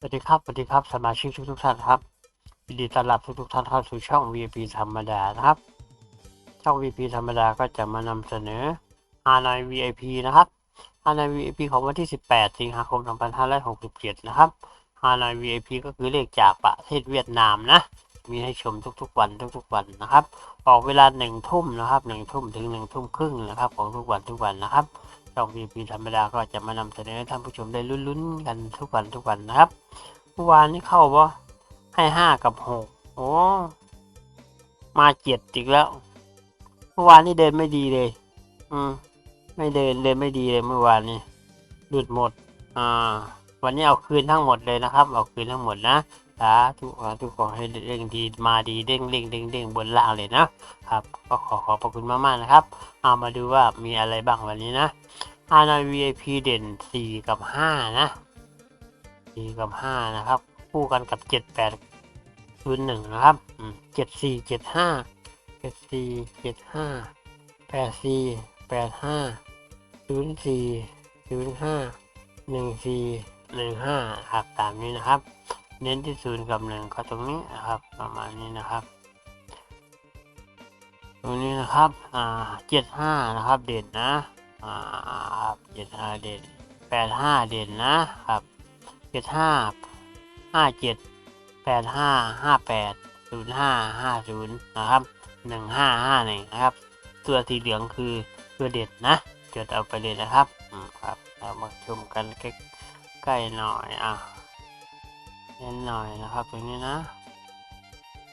สวัสดีครับ สวัสดีครับ สมาชิกทุกทุกท่านครับยินดีต้อนรับทุกทุกท่านเข้าสู่ช่อง VIP ธรรมดานะครับ ช่อง VIP ธรรมดาก็จะมานำเสนอฮานอย VIP นะครับฮานอย VIP ของวันที่ 18 สิงหาคม 2567 นะครับฮานอย VIP ก็คือเลขจากประเทศเวียดนามนะ มีให้ชมทุกๆวันทุกๆวันนะครับ ออกเวลาหนึ่งทุ่มนะครับหนึ่งทุ่มถึงหนึ่งทุ่มครึ่งนะครับของทุกวันทุกวันนะครับ ช่อง VP ธรรมดาก็จะมานำเสนอให้ท่านผู้ชมได้ลุ้นๆกันทุกวันทุกวันนะครับเมื่อวานนี้เข้าว่ให้ห้ากับหกโอ้มาเจ็ดอีกแล้ว เมื่อวานนี้เดินไม่ดีเลย อืม ไม่เดินเดินไม่ดีเลยเมื่อวานนี้หลุดหมด อ่า วันนี้เอาคืนทั้งหมดเลยนะครับ เอาคืนทั้งหมดนะสาธุสาธุขอให้เด้งดีมาดีเด้งเด้งเด้งเด้งบนล่างเลยนะครับ ก็ขอขอบพระคุณมากๆนะครับ เอามาดูว่ามีอะไรบ้างวันนี้นะ ฮานอย VIP เด่น 4 กับ 5 นะ 4 กับ 5 นะครับ คู่กันกับ 7 8 0 1นะครับ 7 4 7 5 7 4 7 5 8 4 8 5 0 4 0 5 1 4 1 5ครับตามนี้นะครับ เน้นที่ 0 กับ 1 ก็ตรงนี้นะครับ ประมาณนี้นะครับตรงนี้นะครับ อ่า 75 นะครับ เด่นนะ อ่าครับเจ็ดห้าเด่นแปดห้าเด่นนะครับเจ็ดห้าห้าเจ็ดแปดห้าห้าแปดศูนย์ห้าห้าศูนย์นะครับหนึ่งห้าห้าหนึ่งนะครับ ตัวสีเหลืองคือตัวเด่นนะจดเอาไปเลยนะครับอืมครับเรามาชมกันใกล้ๆหน่อยอะเน้นหน่อยนะครับตรงนี้นะ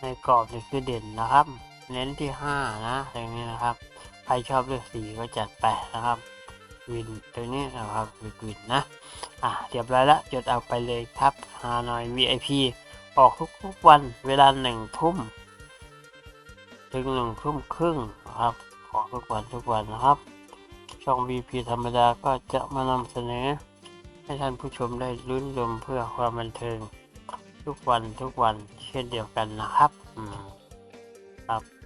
ในกรอบนี่คือเด่นนะครับ เน้นที่ห้านะตรงนี้นะครับ ใครชอบเลขสี่ก็จัดไปนะครับ วินตัวนี้นะครับวินวินนะ อะเรียบร้อยแล้วจดเอาไปเลยครับฮานอย VIP ออกทุกๆวันเวลาหนึ่งทุ่มถึงหนึ่งทุ่มครึ่งนะครับออกทุกวันทุกวันนะครับ ช่อง VP ธรรมดาก็จะมานำเสนอ ให้ท่านผู้ชมได้ลุ้นลมเพื่อความบันเทิง ทุกวันทุกวันเช่นเดียวกันนะครับ ครับ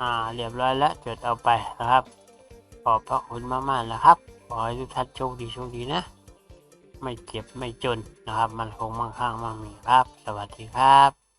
อ่าเรียบร้อยแล้วจดเอาไปนะครับ ขอบพระคุณมากๆนะครับขอให้ทุกท่านโชคดีโชคดีนะ ไม่เจ็บไม่จนนะครับ มันคงมั่งคั่งมั่งมีครับ สวัสดีครับ